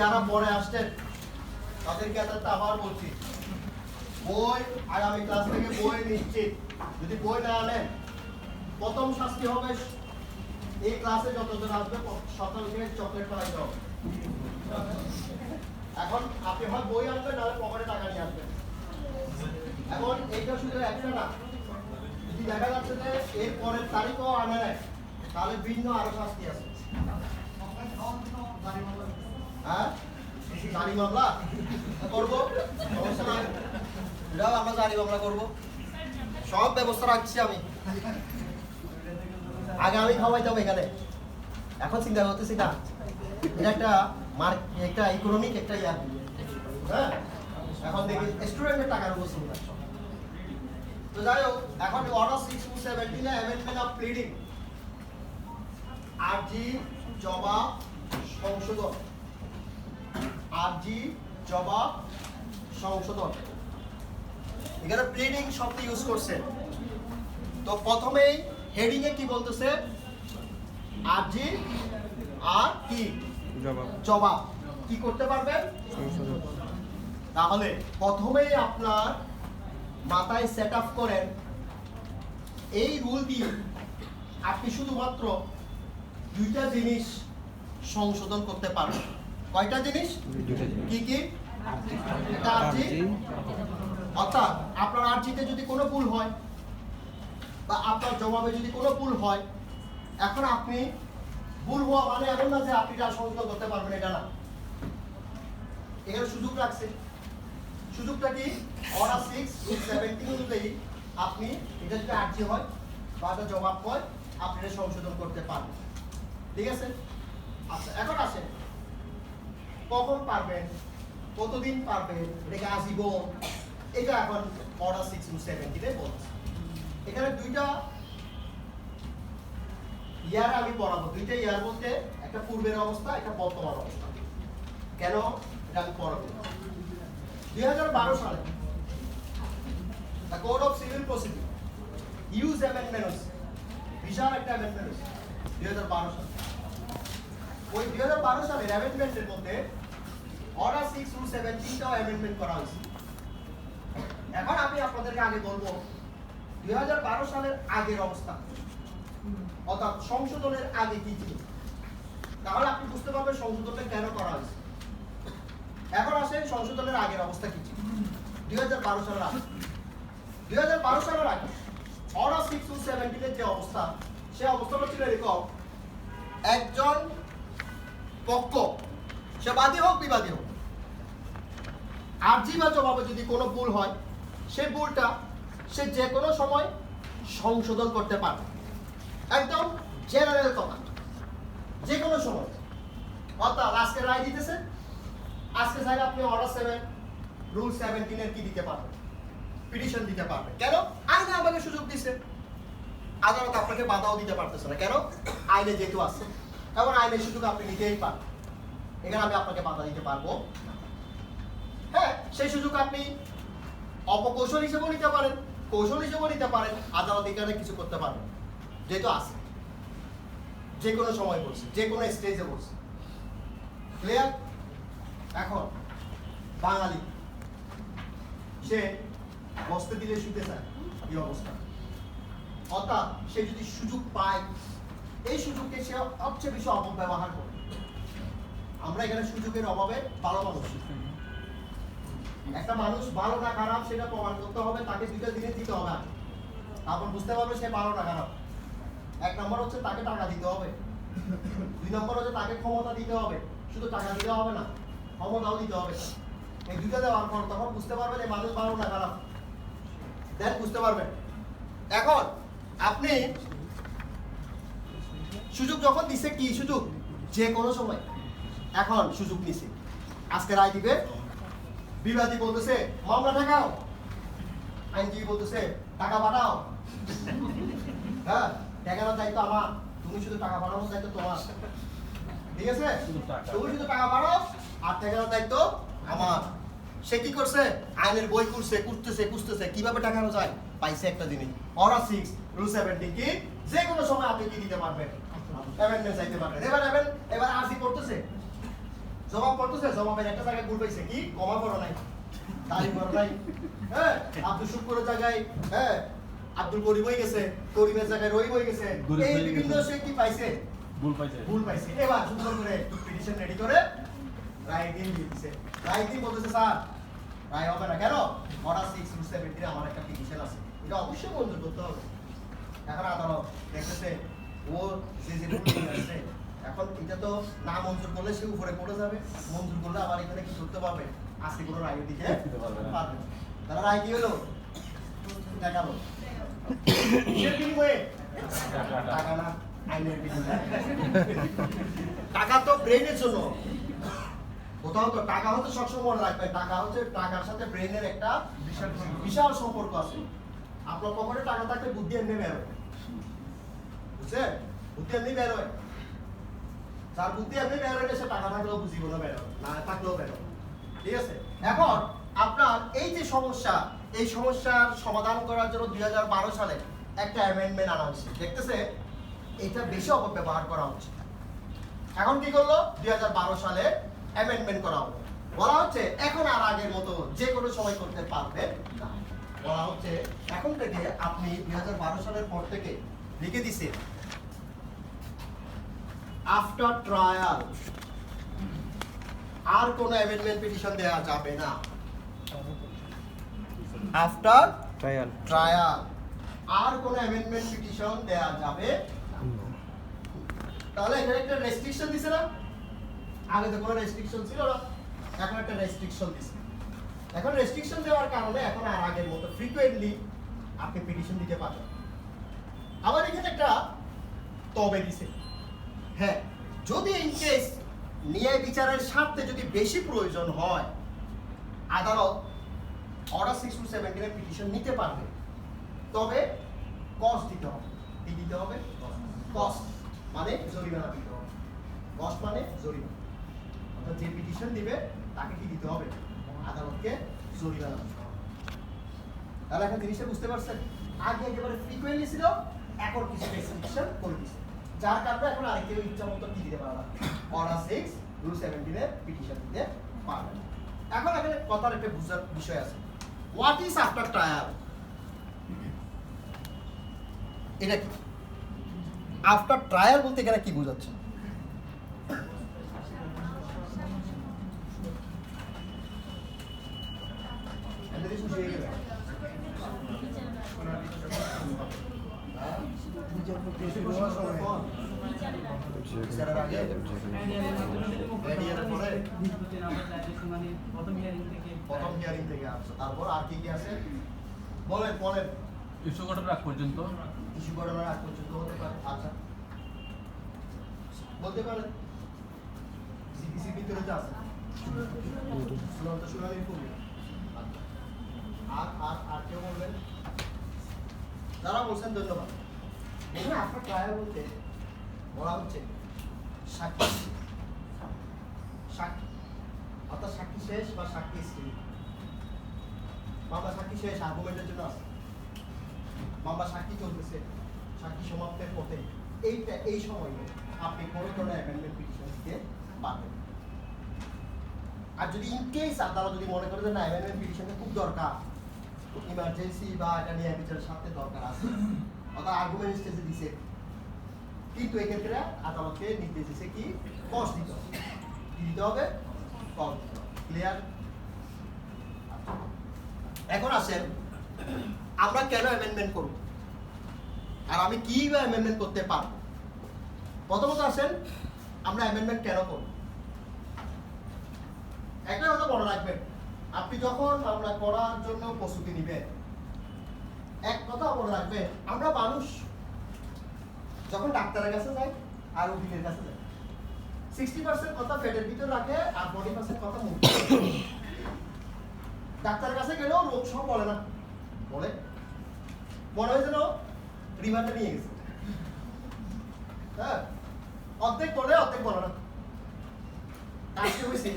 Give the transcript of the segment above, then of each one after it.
যারা পরে আসছেন, তাদেরকে একটা আবার বলছি। বই, আগামী ক্লাস থেকে বই নিশ্চিত। যদি বই না আনেন প্রথম শাস্তি হবে এই ক্লাসে যতজন আসবে, সকলকে চকলেট খাওয়াইতে হবে এখন আপনি হয় বই আনবেন, নাহলে পকেটে টাকা নিয়ে আসবেন। এখন এইটা শুধু একটা না, যদি দেখা যাচ্ছে যে এর পরের তারিখও আনে তাহলে ভিন্ন আরও শাস্তি আছে। হ্যাঁ? জারি মামলা করব? সমস্যা নাই আমরা জারি মামলা করব। সব ব্যবস্থা রাখছি আমি। আগে আমি খাওয়াইতাম এখানে। এখন চিন্তা করতেছি না। এটা একটা মার্ক, একটা ইকোনমিক একটা ইয়ার হ্যাঁ? এখন দেখি স্টুডেন্টের টাকার উপর তো যাই হোক, এখন অর্ডার সিক্স টু সেভেন্টিনে অ্যামেন্ডমেন্ট অফ প্লিডিং আরজি জবাব সংশোধন। আরজি জবাব সংশোধন। এখানে প্লিডিং শব্দ ইউজ করছে। তো প্রথমেই হেডিং এ কি বলতেছে? আরজি আর কি? জবাব। জবাব। কি করতে পারবেন? তাহলে প্রথমেই আপনার মাথায় সেট আপ করেন। এই রুল দিয়ে আপনি শুধুমাত্র দুইটা জিনিস সংশোধন করতে পারবেন। কয়টা জিনিস? কি কি? আরজি। অর্থাৎ আপনার আর্জিতে যদি কোনো ভুল হয় বা আপনার জবাবে যদি কোনো ভুল হয় এখন আপনি ভুল হওয়া মানে এমন না যে আপনি যা সংশোধন করতে পারবেন এটা না। এখানে সুযোগ রাখছে। সুযোগটা কি? অর্ডার সিক্স সেভেন্টিন অনুযায়ী আপনি এটা যদি আর্জি হয় বা এটা জবাব হয় আপনি এটা সংশোধন করতে পারবেন। ঠিক আছে? আচ্ছা এখন আসেন। কখন পারবেন? কতদিন পারবেন? এটাকে আজীবন এটা এখন অর্ডার সিক্স টু সেভেন্টিনে বলছে। এখানে দুইটা ইয়ার আমি পড়াবো। দুইটা ইয়ার বলতে একটা পূর্বের অবস্থা, একটা বর্তমান অবস্থা। কেন? এটা আমি পড়াবো। দুই হাজার বারো সালে code of civil procedure use amendment বিশাল একটা অ্যামেন্ডমেন্ট দুই হাজার বারো সালে। ওই দুই হাজার বারো সালের অ্যামেন্ডমেন্টের মধ্যে অর্ডার সিক্স টু সেভেন্টিনটাও অ্যামেন্ডমেন্ট করা হয়েছে। এখন আমি আপনাদেরকে আগে বলব, দুই হাজার বারো সালের আগের অবস্থা। অর্থাৎ সংশোধনের আগে কি ছিল? তাহলে আপনি বুঝতে পারবেন সংশোধনটা কেন করা হয়েছে। এখন আসেন সংশোধনের আগের অবস্থা কি ছিল? দুই হাজার বারো সালের আগে। দুই হাজার বারো সালের আগে অর্ডার সিক্স টু সেভেন্টিনের যে অবস্থা, সে অবস্থাটা ছিল এরকম, একজন পক্ষ সে বাদী হোক, বিবাদী হোক। আর্জি বা জবাবে যদি কোনো ভুল হয় সেই ভুলটা সে যে কোনো সময় সংশোধন করতে পারবে। একদম জেনারেল কথা। যে কোনো সময়। অর্থাৎ আজকে রায় দিতেছে, আজকে চাইলে আপনি অর্ডার সেভেন রুল সেভেন্টিনের কি দিতে পারবেন? পিটিশন দিতে পারবেন। কেন? আইনে আমাকে সুযোগ দিছে। আদালত আপনাকে বাধাও দিতে পারতেছে না। কেন? আইনে যেহেতু আছে। এবং আইনের সুযোগ আপনি নিতেই পারেন এখানে আমি আপনাকে বাধা দিতে পারব হ্যাঁ সেই সুযোগ আপনি অপকৌশল হিসেবেও নিতে পারেন, কৌশল হিসেবেও নিতে পারেন, আদালত এখানে কিছু করতে পারবেন যেহেতু আছে। যে কোনো সময় বলছে যে কোনো স্টেজে বলছে। ক্লিয়ার এখন, বাঙালি, সে বসতে দিলে শুতে চায়, এই অবস্থা। অর্থাৎ সে যদি সুযোগ পায় এই সুযোগকে সে সবচেয়ে বেশি অপব্যবহার করে। আমরা এখানে সুযোগের অভাবে ভালো মানুষ একটা মানুষ ভালো না খারাপ সেটা প্রমাণ করতে হবে, তাকে দুইটা জিনিস দিতে হবে তারপর বুঝতে পারবে সে ভালো না খারাপ। এক নম্বর হচ্ছে তাকে টাকা দিতে হবে। দুই নম্বর হচ্ছে তাকে ক্ষমতা দিতে হবে। শুধু টাকা দিতে হবে না, ক্ষমতাও দিতে হবে। এই দুইটা দেওয়ার পর তখন বুঝতে পারবেন এই মানুষ ভালো না খারাপ। দেন বুঝতে পারবেন। এখন আপনি সুযোগ যখন দিছে কি সুযোগ? যে কোনো সময়। এখন সুযোগ নিছে। আজকে রায় দিবে বিবাদী বলতেছে মামলা ঠেকাও। আইনজীবী বলতেছে টাকা পাঠাও। হ্যাঁ ঠেকানোর দায়িত্ব আমার। তুমি শুধু টাকা পাঠানোর দায়িত্ব তোমার। ঠিক আছে? তুমি শুধু টাকা পাঠাও আর ঠেকানোর দায়িত্ব আমার। সে কি করছে? আইনের বই করছে কুড়তেছে কুড়তেছে কীভাবে টাকানো যায়? পাইছে একটা জিনিস। অর্ডার সিক্স রুল সেভেন্টি কি? যে কোনো সময় আপনি কি দিতে পারবেন? অ্যামেন্ডমেন্ট চাইতে পারবেন এবার এবার এবার আরজি করতেছে জবাব করতেছে জবাবের একটা জায়গায় ভুল পাইছে। কি? কমা পড়ো নাই। তারিখ পড়ো নাই। হ্যাঁ? আব্দুল শুক্রের জায়গায় হ্যাঁ? আব্দুল করিম হয়ে গেছে। করিমের জায়গায় রহিম হয়ে গেছে। এই বিভিন্ন সে কি পাইছে? ভুল পাইছে। ভুল পাইছে। এবার সুন্দর করে পিটিশন রেডি করে রায় দিন দিয়ে দিছে রায় দিন বলতেছে স্যার রায় হবে না কেন? অর্ডার সিক্স টু আমার একটা পিটিশন আছে। এটা অবশ্যই মঞ্জুর করতে হবে। এখন আদালত দেখতেছে ও যে এখন এটা তো না মঞ্জুর করলে সে উপরে পড়ে যাবে। মঞ্জুর করলে আবার এখানে কি করতে পারবে? আজকে কোনো রায় দিতে দিতে পারবে না। পারবে না। তাহলে রায় কি হলো? দেখাল টাকা। টাকা না আইনের টাকা তো ব্রেনের জন্য। কোথাও তো টাকা হচ্ছে সবসময় মনে রাখবেন টাকা হচ্ছে টাকার সাথে ব্রেনের একটা বিশাল বিশাল সম্পর্ক আছে। আপনার পকেটে টাকা থাকলে বুদ্ধি এমনি বেরোয়। বুঝছেন বুদ্ধি এমনি বেরোয় যার বুদ্ধি এমনি বেরোয় সে টাকা থাকলেও বুঝিব না বেরোয় না, থাকলেও বেরোয় ঠিক আছে? এখন আপনার এই যে সমস্যা, এই সমস্যার সমাধান করার জন্য দুই সালে একটা অ্যামেন্ডমেন্ট আনা হয়েছে দেখতেছে এটা বেশি অপব্যবহার করা হচ্ছে এখন কি করল দুই হাজার বারো সালে অ্যামেন্ডমেন্ট করা হলো বলা হচ্ছে এখন আর আগের মতো যে কোনো সময় করতে পারবেন না। বলা হচ্ছে, এখন থেকে আপনি দুই হাজার বারো সালের পর থেকে লিখে দিছে আফটার ট্রায়াল আর কোনো অ্যামেন্ডমেন্ট পিটিশন দেওয়া যাবে না। আফটার ট্রায়াল ট্রায়াল আর কোনো অ্যামেন্ডমেন্ট পিটিশন দেওয়া যাবে তাহলে এখানে একটা রেস্ট্রিকশন দিছে না? আগে তো কোনো রেস্ট্রিকশন ছিল না এখন একটা রেস্ট্রিকশন দিছে। এখন রেস্ট্রিকশন দেওয়ার কারণে এখন আর আগের মতো ফ্রিকোয়েন্টলি আপনি পিটিশন দিতে পারবেন আবার এখানে একটা তবে দিছে। হ্যাঁ যদি ইন কেস ন্যায় বিচারের স্বার্থে যদি বেশি প্রয়োজন হয়, আদালত অর্ডার সিক্স টু সেভেন্টিনের পিটিশন নিতে পারবে। তবে কস্ট দিতে হবে। কি দিতে হবে? কস্ট মানে জরিমানা দিতে হবে। কস্ট মানে জরিমানা। অর্থাৎ যে পিটিশন দিবে, তাকে কি দিতে হবে? আদালতকে জরিমানা দিতে হবে। তাহলে এখন জিনিসটা বুঝতে পারছেন? আগে একেবারে ফ্রিকুয়েন্টলি ছিল, এখন কিছু রেস্ট্রিকশন করে দিছে যার কারণে এখন আর কেউ ইচ্ছা মতো কি দিতে পারবে অনার সিক্স রুল সেভেন্টিনে পিটিশন দিতে পারবে এখন এখানে কথার একটা বুঝার বিষয় আছে। হোয়াট ইজ আফটার ট্রায়াল এটা কি? আফটার ট্রায়াল বলতে এখানে কি বোঝাচ্ছে এদের কিছু হয়ে গেলে হ্যাঁ? বিচারের আগে এডিআর পরে প্রথম হিয়ারিং থেকে আসছে। তারপর আর কি কি আছে? বলেন বলেন। ইস্যু করার আগ পর্যন্ত? ইস্যু করার আগ পর্যন্ত হতে পারে? আচ্ছা। বলতে পারেন সিপিসির ভিতরে যা আছে। আচ্ছা। আর আর আর কেউ বলবেন? যারা বলছেন ধন্যবাদ। এখানে আপনার ট্রায়াল বলতে বলা হচ্ছে সাক্ষী। সাক্ষী। অর্থাৎ সাক্ষী শেষ বা সাক্ষী স্ত্রী। মামলা সাক্ষী শেষ আর্গুমেন্টের জন্য আছে। মামলা সাক্ষী চলতেছে, সাক্ষী সমাপ্তের পথে। এইটা, এই সময়ে আপনি কোনো ধরনের অ্যামেন্ডমেন্ট পিটিশন দিতে পারবেন আর যদি ইন কেস আদালত যদি মনে করে যে না অ্যামেন্ডমেন্ট পিটিশনটা খুব দরকার ইমার্জেন্সি বা এটা নিয়ে বিচারের সাথে দরকার আছে, অর্থাৎ আর্গুমেন্ট স্টেজে দিছে। কিন্তু এক্ষেত্রে আদালতকে নির্দেশ দিছে কি? কস্ট দিতে হবে। দিতে হবে? কস্ট দিতে হবে। ক্লিয়ার এখন আসেন, আমরা কেন অ্যামেন্ডমেন্ট করব? আর আমি কি বা অ্যামেন্ডমেন্ট করতে পারব? প্রথমত আসেন, আমরা অ্যামেন্ডমেন্ট কেন করব? একটা কথা মনে রাখবেন, আপনি যখন মামলা করার জন্য প্রস্তুতি নেবেন, এক কথা মনে রাখবেন, আমরা মানুষ, যখন ডাক্তারের কাছে যাই আর উকিলের কাছে যাই সিক্সটি পার্সেন্ট কথা পেটের ভিতর রাখে আর ফর্টি পার্সেন্ট কথা মুখ ডাক্তারের কাছে গেলেও রোগ সব বলে না। বলে। মনে হয় যেন রিমান্ডে নিয়ে গেছে। হ্যাঁ? অর্ধেক বলে অর্ধেক বলে না। কাশি হয়েছে।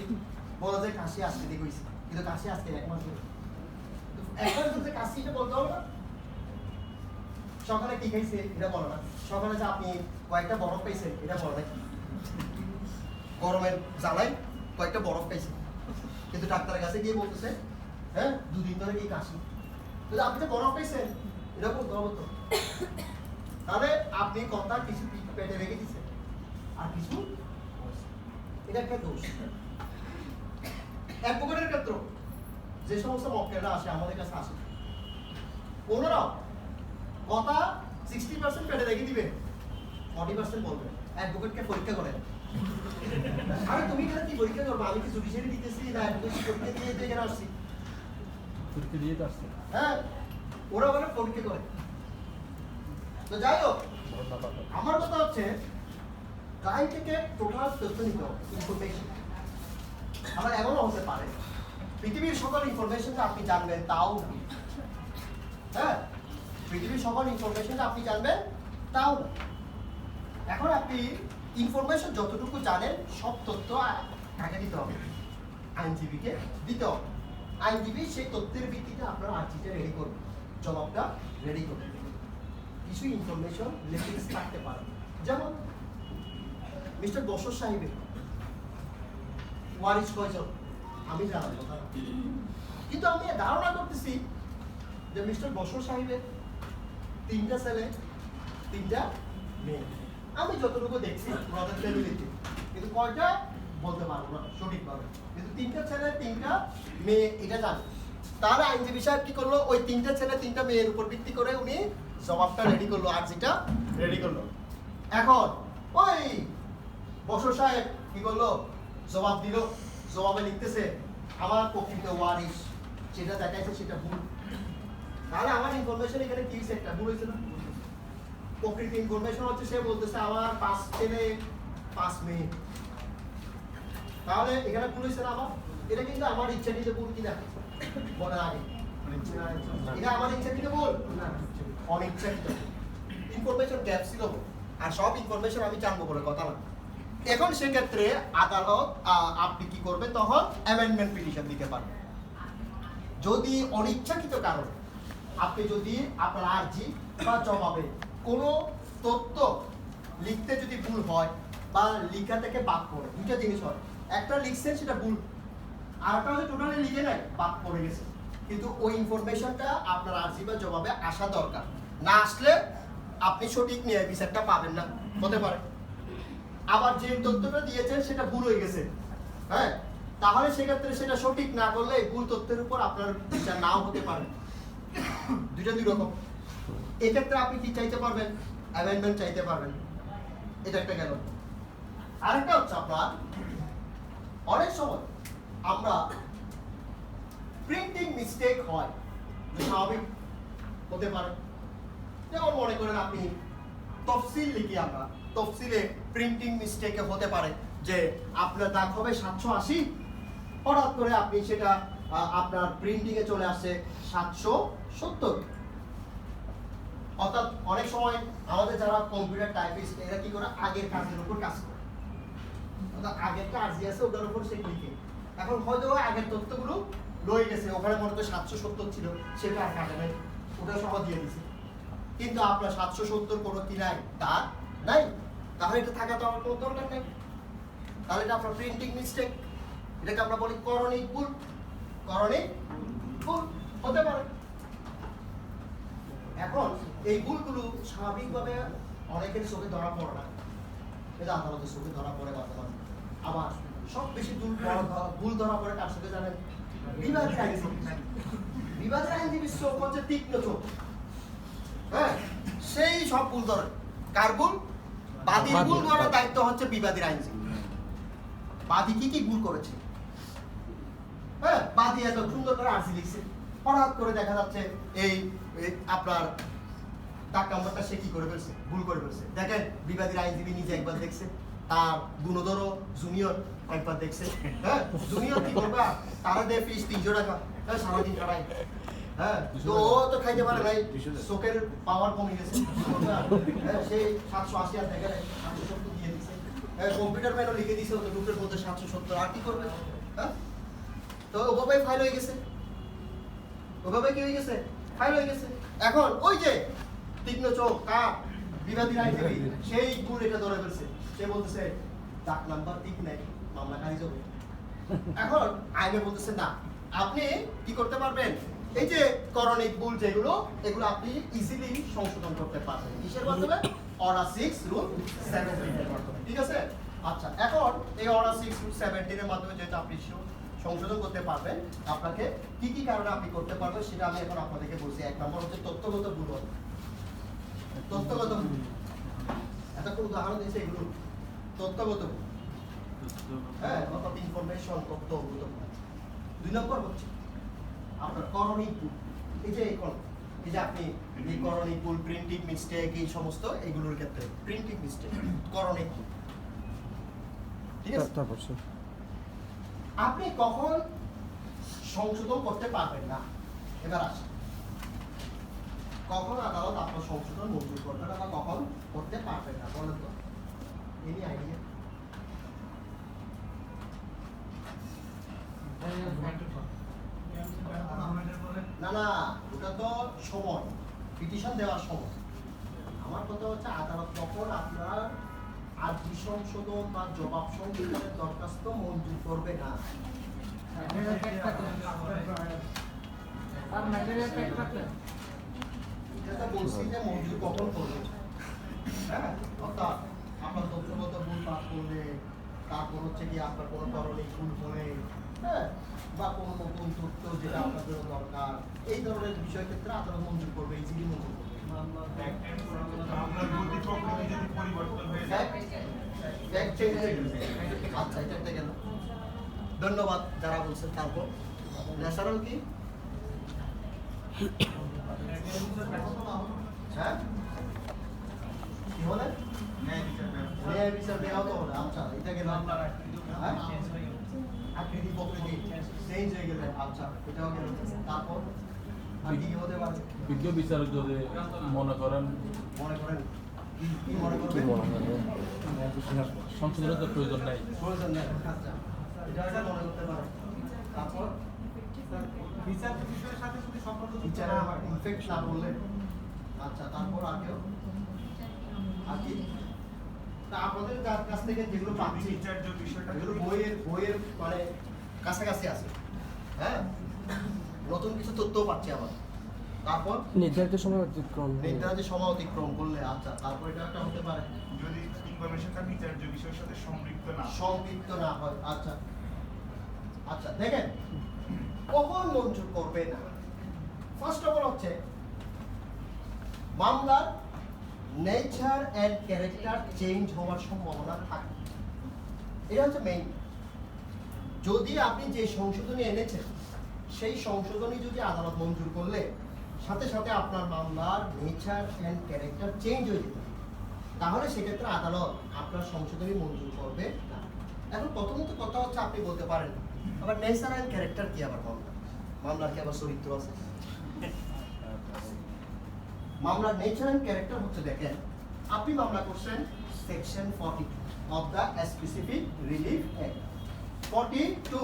বলা যায় কাশি আজকে দিকে হয়েছে। কিন্তু কাশি আজকে এক মাস ধরে এক মাস ধরে কাশি এটা বলতে হবে না। সকালে কি খাইছে এটা বলো না। সকালে যে আপনি কয়েকটা বরফ পাইছেন এটা বলো না গরমের জ্বালায় কয়েকটা বরফ খাইছে কিন্তু ডাক্তারের কাছে গিয়ে বলতেছে হ্যাঁ দুদিন ধরে কি কাশি? আপনি তো খাইছেন, এটা বলতে হবে তো। তাহলে আপনি কথা কিছু পেটে রেখে দিচ্ছেন আর কিছু এটা একটা দোষ। অ্যাডভোকেটের ক্ষেত্র, যে সমস্ত মক্কেলরা আসে, আমাদের কাছে আসে। ওনারাও কথা সিক্সটি পার্সেন্ট পেটে রেখে দিবে ফর্টি পার্সেন্ট বলবে। অ্যাডভোকেটকে পরীক্ষা করেন। আরে, তুমি এখানে কি পরীক্ষা করব? আমি কি জুডিশিয়ারি দিতেছি না? অ্যাডভোকেসি পরীক্ষা দিয়ে এখানে আসছি। দিয়ে আসছে হ্যাঁ ওরা ওখানে পরীক্ষা করে তো যাই হোক, আমার কথা হচ্ছে থেকে টোটাল তথ্য নিতে হবে ইনফরমেশন আবার এমনও হতে পারে। পৃথিবীর সকল ইনফরমেশন আপনি জানবেন, তাও হ্যাঁ পৃথিবীর সকল ইনফরমেশন আপনি জানবেন, তাও এখন আপনি ইনফরমেশন যতটুকু জানেন, সব তথ্য কাকে দিতে হবে। আইনজীবীকে দিতে হবে। আইনজীবী সেই তথ্যের ভিত্তিতে আপনার আর্জিটা রেডি করবে জবাবটা রেডি করবে কিছু ইনফরমেশন লেটেক্স থাকতে পারে। যেমন মিস্টার বসর সাহেবের ওয়ারিস কয়জন? আমি জানার কথা কিন্তু আমি ধারণা করতেছি যে মিস্টার বসর সাহেবের তিনটা ছেলে, তিনটা মেয়ে। আমি যতটুকু দেখছি ওনাদের ফ্যামিলিতে কিন্তু কয়টা বলতে পারব না, সঠিকভাবে। কিন্তু তিনটা ছেলে, তিনটা মেয়ে, এটা জানে। তার আইনজীবী সাহেব কি করল? ওই তিনটা ছেলে, তিনটা মেয়ের উপর ভিত্তি করে উনি জবাবটা রেডি করল আর্জিটা রেডি করল। এখন ওই বসর সাহেব কি করল জবাব দিল, জবাবে লিখতেছে, আমার প্রকৃত ওয়ারিস যেটা দেখাইছে সেটা ভুল। তাহলে আমার ইনফরমেশন এখানে কি একটা ভুল হয়েছে না? প্রকৃত ইনফরমেশন হচ্ছে সে বলতেছে, আমার পাঁচ ছেলে, পাঁচ মেয়ে। তাহলে এখানে হয়েছে আমার এটা কিন্তু আমার ইচ্ছা নিতে কিনা বলার আগে। এটা আমার ইচ্ছা নিতে অনিচ্ছাকৃত। ইনফরমেশন গ্যাপ ছিল। আর সব ইনফরমেশন আমি জানব বলে কথা না। এখন সেক্ষেত্রে আদালত আপনি কি করবেন তখন অ্যামেন্ডমেন্ট পিটিশন দিতে পারবেন। যদি অনিচ্ছাকৃত কারণে আপনি যদি আপনার আর্জি বা জবাবে কোনো তথ্য লিখতে যদি ভুল হয় বা লিখা থেকে বাদ পড়ে দুটো জিনিস হয়। একটা লিখছেন সেটা ভুল। আর একটা হচ্ছে টোটালি লিখে নাই, বাদ পড়ে গেছে। কিন্তু ওই ইনফরমেশনটা আপনার আর্জি বা জবাবে আসা দরকার। না আসলে আপনি সঠিক ন্যায় বিচারটা পাবেন না, হতে পারে। আবার যে তথ্যটা দিয়েছেন সেটা ভুল হয়ে গেছে। হ্যাঁ? তাহলে সেক্ষেত্রে সেটা সঠিক না করলে ভুল তথ্যের উপর আপনার বিচার নাও হতে পারে। দুইটা দুই রকম। এক্ষেত্রে আপনি কি চাইতে পারবেন? অ্যামেন্ডমেন্ট চাইতে পারবেন। এটা একটা গেল। আরেকটা হচ্ছে আপনার সময় আমরা প্রিন্টিং মিস্টেক হয় স্বাভাবিক হতে পারে। যেমন মনে করেন আপনি তফসিল লিখি আমরা, তফসিলে প্রিন্টিং মিস্টেকে হতে পারে যে আপনার দাগ হবে সাতশো আশি, হঠাৎ করে আপনি সেটা আপনার প্রিন্টিং এ চলে আসছে সাতশো সত্তর। অর্থাৎ অনেক সময় আমাদের যারা কম্পিউটার টাইপিস্ট এরা কি করে? আগের কাজের উপর কাজ করে। আগের কাজ যে আছে, ওটার উপর সে লিখে এখন হয়তো আগের তথ্যগুলো লয়ে গেছে, ওখানে মনে তো সাতশো সত্তর ছিল, সেটা আর কাটে নাই, ওটা সহ দিয়ে দিছে। কিন্তু আপনার সাতশো সত্তর কোনো কি নাই তা নাই। তাহলে এটা থাকা তো আমার কোনো দরকার নেই। তাহলে এটা আপনার প্রিন্টিং মিস্টেক এটাকে আমরা বলি করণিক ভুল। করণিক ভুল হতে পারে। এখন এই ভুলগুলো স্বাভাবিকভাবে অনেকের চোখে ধরা পড়ে না। এটা আদালতের চোখে ধরা পড়ে বর্তমানে। আবার সব বেশি ভুল ধরা- ভুল ধরা পড়ে কার চোখে জানেন আইনজীবী আইনজীবীর চোখ হচ্ছে তীক্ষ্ণ চোখ। হ্যাঁ? সেই সব ভুল ধরে। কার ভুল? বাদীর ভুল ধরার দায়িত্ব হচ্ছে বিবাদীর আইনজীবী। বাদী কি কি ভুল করেছে? হ্যাঁ? বাদী এত সুন্দর করে আর্জি লিখছে। হঠাৎ করে দেখা যাচ্ছে এই এই আপনার ডাক নাম্বারটা সে কি করে ফেলছে? ভুল করে ফেলছে। দেখেন বিবাদীর আইনজীবী নিজে একবার দেখছে। তার গুণধর জুনিয়র একবার দেখছে। হ্যাঁ জুনিয়র কি করবে? তারা দেয় ফিস তিনশো টাকা। হ্যাঁ সারাদিন কাটাই হ্যাঁ ও হ্যাঁ হ্যাঁ ম্যানও লিখে রুটের মধ্যে সাতশো সত্তর। আর কি করবে? হ্যাঁ তো ফাইল হয়ে গেছে। ওভাবে কি হয়ে গেছে? ফাইল হয়ে গেছে। এখন ওই যে তীক্ষ্ণ চোখ কার বিবাদী আইনজীবী সেই ভুল এটা ধরে ফেলছে। সে বলতেছে, ডাক নাম্বার ঠিক নাই, মামলা খারিজ হবে। এখন আইনে বলতেছে, না, আপনি কি করতে পারবেন? এই যে করণিক ভুল যেগুলো, এগুলো আপনি ইজিলি সংশোধন করতে পারবেন। কিসের মাধ্যমে? অর্ডার সিক্স রুল সেভেন্টিনের মাধ্যমে। ঠিক আছে? আচ্ছা এখন এই অর্ডার সিক্স রুল সেভেন্টিনের মাধ্যমে যেহেতু আপনি সংশোধন করতে পারবেন, আপনাকে কি কি কারণে আপনি করতে পারবেন সেটা আমি এখন আপনাদেরকে বলছি। এক নম্বর হচ্ছে তথ্যগত ভুল। তথ্যগত ভুল। এতক্ষণ উদাহরণ দিয়েছে এগুলো। তথ্যগত হ্যাঁ অর্থাৎ ইনফরমেশন তথ্য ওগুলো দুই নম্বর হচ্ছে আপনার করণিক এই যে এই কল- এই যে আপনি এই করণিক ভুল প্রিন্টিং মিস্টেক এই সমস্ত এগুলোর ক্ষেত্রে প্রিন্টিং মিস্টেক করণিক ঠিক আছে? তারপর আপনি কখন সংশোধন করতে পারবেন না? এবার আসেন কখন আদালত আপনার সংশোধন মঞ্জুর করবে না বা কখন করতে পারবেন না? বলেন তো। এনি আইডিয়া না না ওটা তো সময় পিটিশন দেওয়ার সময় আমার কথা হচ্ছে আদালত কখন আপনার আর্জি সংশোধন বা জবাব সংশোধনের দরখাস্ত মঞ্জুর করবে না। যেটা বলছি যে মঞ্জুর কখন করবে। হ্যাঁ অর্থাৎ আপনার তথ্যগত ভুল পাস করলে তারপর হচ্ছে কি আপনার কোনো ধরনের ভুল হলে হ্যাঁ বা কোনো নতুন তথ্য যেটা আপনার জন্য দরকার এই ধরনের বিষয় ক্ষেত্রে আদালত মঞ্জুর করবে ইজিলি মঞ্জুর করবে। গেছে। আচ্ছা এটা একটা গেল ধন্যবাদ যারা বলছেন তারপর। ন্যাচারাল কি? হ্যাঁ? কি হলে? ন্যায় বিচার ন্যায় বিচার দেওয়া তো আচ্ছা এটা গেল হ্যাঁ? আকৃতি প্রকৃতি চেঞ্জ হয়ে গেলে আচ্ছা এটাও গেল তারপর আর কি মনে করেন? মনে করেন সংশোধনের প্রয়োজন নেই। প্রয়োজন নেই আচ্ছা তারপর বিচার বিষয়ের ইনফেক্ট না বললে আচ্ছা তারপর আর যার কাছ থেকে যেগুলো পাচ্ছি বিষয়টা বইয়ের বইয়ের মানে কাছাকাছি আছে। হ্যাঁ? নতুন কিছু তথ্যও পাচ্ছি আবার। তারপর? নির্ধারিত সময় অতিক্রম নির্ধারিত সময় অতিক্রম করলে আচ্ছা তারপর এটা একটা হতে পারে। যদি ইনফরমেশনটা বিচার্য বিষয়ের সাথে সম্পৃক্ত না সংক্ষিপ্ত না হয় আচ্ছা। আচ্ছা দেখেন কখন মঞ্জুর করবে না? ফার্স্ট অফ অল হচ্ছে মামলার নেচার অ্যান্ড ক্যারেক্টার চেঞ্জ হওয়ার সম্ভাবনা থাকে। এটা হচ্ছে মেইন যদি আপনি যে সংশোধনী এনেছেন, সেই সংশোধনী যদি আদালত মঞ্জুর করলে, সাথে সাথে আপনার মামলার নেচার অ্যান্ড ক্যারেক্টার চেঞ্জ হয়ে যেতে। তাহলে সেক্ষেত্রে আদালত আপনার সংশোধনী মঞ্জুর করবে এখন প্রথমত কথা হচ্ছে আপনি বলতে পারেন, আবার নেচার অ্যান্ড ক্যারেক্টার কি আবার মামলা? মামলার কি আবার চরিত্র আছে? মামলার নেচার অ্যান্ড ক্যারেক্টার হচ্ছে দেখেন, আপনি মামলা করছেন section forty of the specific relief act forty two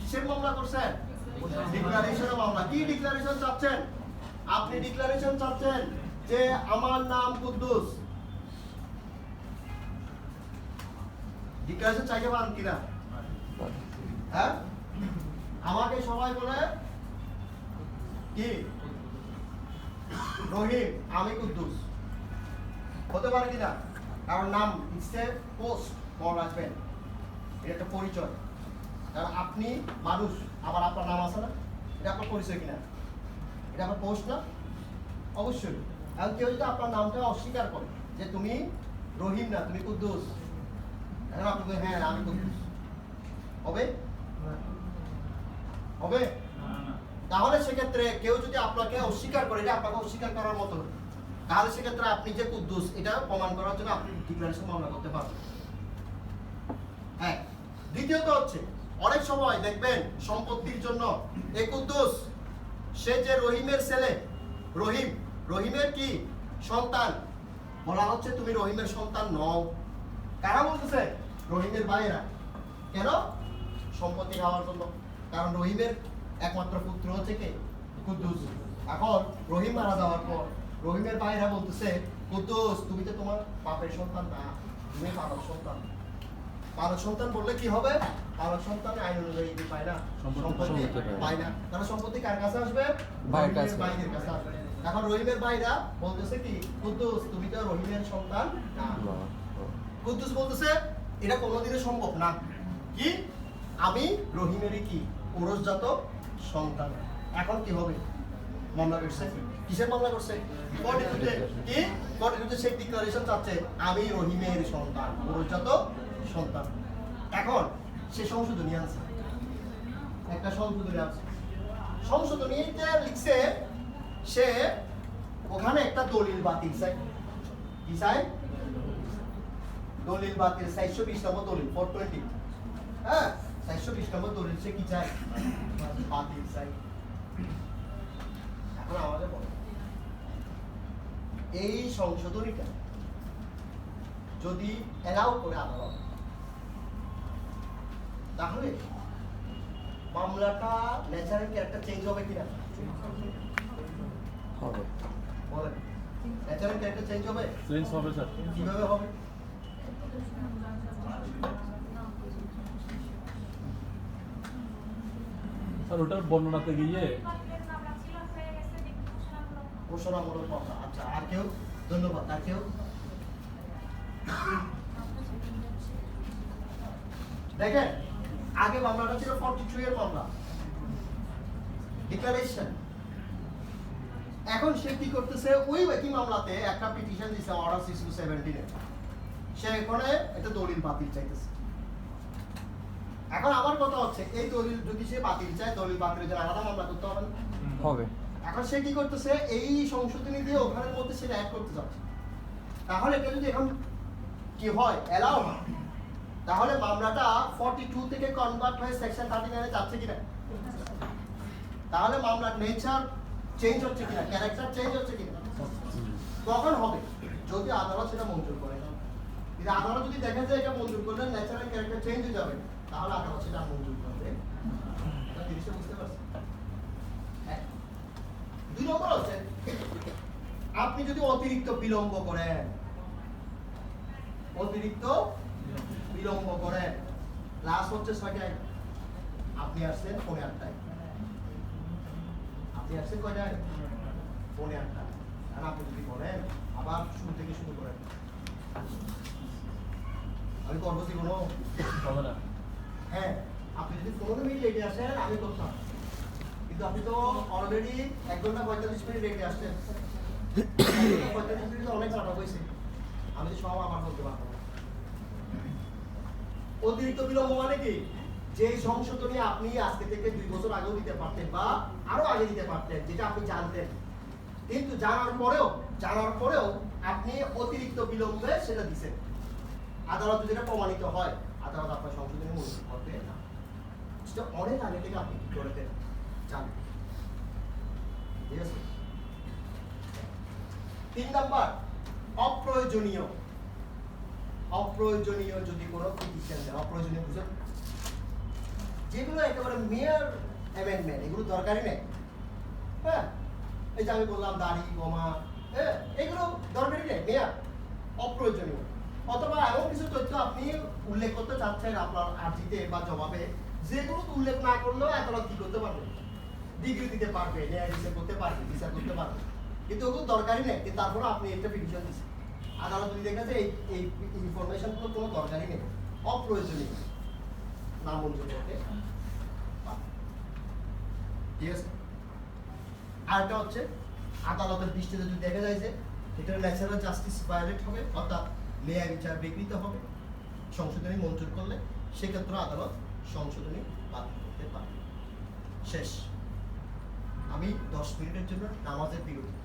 কিসের মামলা করছেন? ডিক্লারেশনের মামলা। কি ডিক্লারেশন চাচ্ছেন? আপনি ডিক্লারেশন চাচ্ছেন যে আমার নাম কুদ্দুস। ডিক্লারেশন চাইতে পারেন কিনা? হ্যাঁ? আমাকে সবাই বলে, কি? রহিম আমি কুদ্দুস। হতে পারে কিনা? কারণ নাম ইটস পোস্ট ফর হাজবেন্ড এটা একটা পরিচয়। কারণ আপনি মানুষ, আবার আপনার নাম আছে না? এটা আপনার পরিচয় কিনা? এটা আপনার পোস্ট না? অবশ্যই। এখন কেউ যদি আপনার নামটা অস্বীকার করে যে তুমি রহিম না, তুমি কুদ্দুস এখন আপনি হ্যাঁ আমি কুদ্দুস। হবে? হবে? তাহলে সেক্ষেত্রে কেউ যদি আপনাকে অস্বীকার করে, এটা আপনাকে অস্বীকার করার মতো তাহলে সেক্ষেত্রে আপনি যে কুদ্দুস, এটা প্রমাণ করার জন্য আপনি ডিক্লারেশন মামলা করতে পারবেন। হ্যাঁ দ্বিতীয়ত হচ্ছে, অনেক সময় দেখবেন সম্পত্তির জন্য এ কুদ্দুস, সে যে রহিমের ছেলে, রহিম, রহিমের কি সন্তান? বলা হচ্ছে তুমি রহিমের সন্তান নও। কারা বলতেছে? রহিমের ভাইয়েরা। কেন? সম্পত্তি খাওয়ার জন্য। কারণ রহিমের একমাত্র পুত্র হচ্ছে কে? কুদ্দুস। এখন রহিম মারা যাওয়ার পর রহিমের ভাইয়েরা বলতেছে কুদ্দুস তুমি তো তোমার বাপের সন্তান না তুমি বাবার সন্তান। পালক সন্তান বললে কি হবে? পালক সন্তান আইন অনুযায়ী পায় না। সম্পত্তি- পায়। না। তাহলে সম্পত্তি কার কাছে আসবে? ভাইয়ের কাছে। আসবে। এখন রহিমের ভাইরা বলতেছে কি কুদ্দুস তুমি তো রহিমের সন্তান না। কুদ্দুস বলতেছে এটা কোনোদিনই সম্ভব না। কি? আমি রহিমেরই কি? ওরসজাত সন্তান। এখন কি হবে? মামলা করছে? কিসের মামলা করছে? ফর্টিটুতে কি? ফর্টিটুতে সে ডিক্লারেশন চাচ্ছে আমি রহিমের সন্তান। ওরসজাত সন্তান। এখন সে সংশোধনী আছে একটা সংশোধনী আছে সংশোধনীতে লিখছে সে ওখানে একটা দলিল বাতিল চাই কি চাই দলিল বাতিল চারশো বিশ নম্বর দলিল ফোর টোয়েন্টি। হ্যাঁ? চারশো বিশ নম্বর দলিল সে কি চাই? বাতিল চাই। এখন আমাদের বলো। এই সংশোধনীটা যদি এলাও করে আদালত তাহলে মামলাটা ন্যাচারাল ক্যারেক্টার চেঞ্জ হবে কিনা? হবে। বলেন। ন্যাচারাল ক্যারেক্টার চেঞ্জ হবে? চেঞ্জ হবে স্যার কীভাবে হবে? স্যার, ওটার বর্ণনাতে গিয়ে আচ্ছা দেখেন, আগে মামলাটা ছিল ফর্টি টু এর মামলা। ডিক্লারেশন এখন সে কি করতেছে? ওই একই মামলাতে একটা পিটিশন দিছে অর্ডার সিক্স টু সে এখানে একটা দলিল বাতিল চাইতেছে। এখন আমার কথা হচ্ছে এই দলিল যদি সে বাতিল চায় দলিল বাতিলের জন্য আলাদা মামলা করতে হবে না? হবে। এখন সে কি করতেছে এই সংশোধনী দিয়ে ওখানের মধ্যে সেটা অ্যাড করতে যাচ্ছে। তাহলে এটা যদি এখন কি হয় এলাও হয় তাহলে মামলাটা ফর্টি টু থেকে কনভার্ট হয়ে সেকশন থার্টি নাইনে যাচ্ছে কিনা? তাহলে মামলার নেচার চেঞ্জ হচ্ছে কিনা ক্যারেক্টার চেঞ্জ হচ্ছে কিনা? কখন হবে। যদি আদালত সেটা মঞ্জুর করে কিন্তু আদালত যদি দেখে যে এটা মঞ্জুর করলে ন্যাচারাল ক্যারেক্টার চেঞ্জ হয়ে যাবে। তাহলে আদালত সেটা মঞ্জুর এটা জিনিসটা বুঝতে পারছেন এক। দুই নম্বর হচ্ছে, আপনি যদি অতিরিক্ত বিলম্ব করেন, অতিরিক্ত বিলম্ব করেন লাস্ট হচ্ছে ছয়টায় আপনি আসছেন পৌনে আটটায়। আপনি আসছেন কয়টায়? পৌনে আটটায়। আর আপনি যদি বলেন, আবার শুরু থেকে শুরু করেন। আমি করব কি হবে না। হ্যাঁ আপনি যদি মিনিট আসেন, আমি অলরেডি এক ঘণ্টা পঁয়তাল্লিশ মিনিট অতিরিক্ত বিলম্ব মানে কি? যে সংশোধনী আপনি আজকে থেকে দুই বছর আগেও দিতে পারতেন বা আরও আগে দিতে পারতেন, যেটা আপনি জানতেন। কিন্তু জানার পরেও জানার পরেও আপনি অতিরিক্ত বিলম্বে সেটা দিচ্ছেন আদালত যেটা প্রমাণিত হয়। আদালত আপনার সংশোধনী মঞ্জুর করবে না। সেটা অনেক আগে থেকে আপনি কি করে দেন জানেন? ঠিক আছে? তিন নাম্বার, অপ্রয়োজনীয়। অপ্রয়োজনীয় যদি কোনো পিটিশন দেন অপ্রয়োজনীয় বুঝেন যেগুলো একেবারে মেয়ার অ্যামেন্ডমেন্ট এগুলো দরকারই নেই। হ্যাঁ? এই যে আমি বললাম দাড়ি কমা হ্যাঁ? এগুলো দরকারই নেই মেয়ার অপ্রয়োজনীয়। অথবা এমন কিছু তথ্য আপনি উল্লেখ করতে চাচ্ছেন আপনার আর্জিতে বা জবাবে। যেগুলো উল্লেখ না করলেও আদালত কি করতে পারবে? ডিগ্রি দিতে পারবে ন্যায় করতে পারবে বিচার করতে পারবে। কিন্তু ওগুলো দরকারই নেই, কিন্তু তারপরে আপনি একটা পিটিশন দিচ্ছেন। আদালত যদি দেখে যে এই এই ইনফরমেশনগুলো কোনো দরকারই নেই, অপ্রয়োজনীয়। না মঞ্জুর করতে ঠিক আছে? আরেকটা হচ্ছে, আদালতের দৃষ্টিতে যদি দেখা যায় যে, এটা ন্যাচারাল জাস্টিস ভায়োলেট হবে, অর্থাৎ ন্যায় বিচার বিকৃত হবে, সংশোধনী মঞ্জুর করলে সেক্ষেত্রে আদালত সংশোধনী বাতিল করতে পারে শেষ। আমি দশ মিনিটের জন্য নামাজের বিরতি।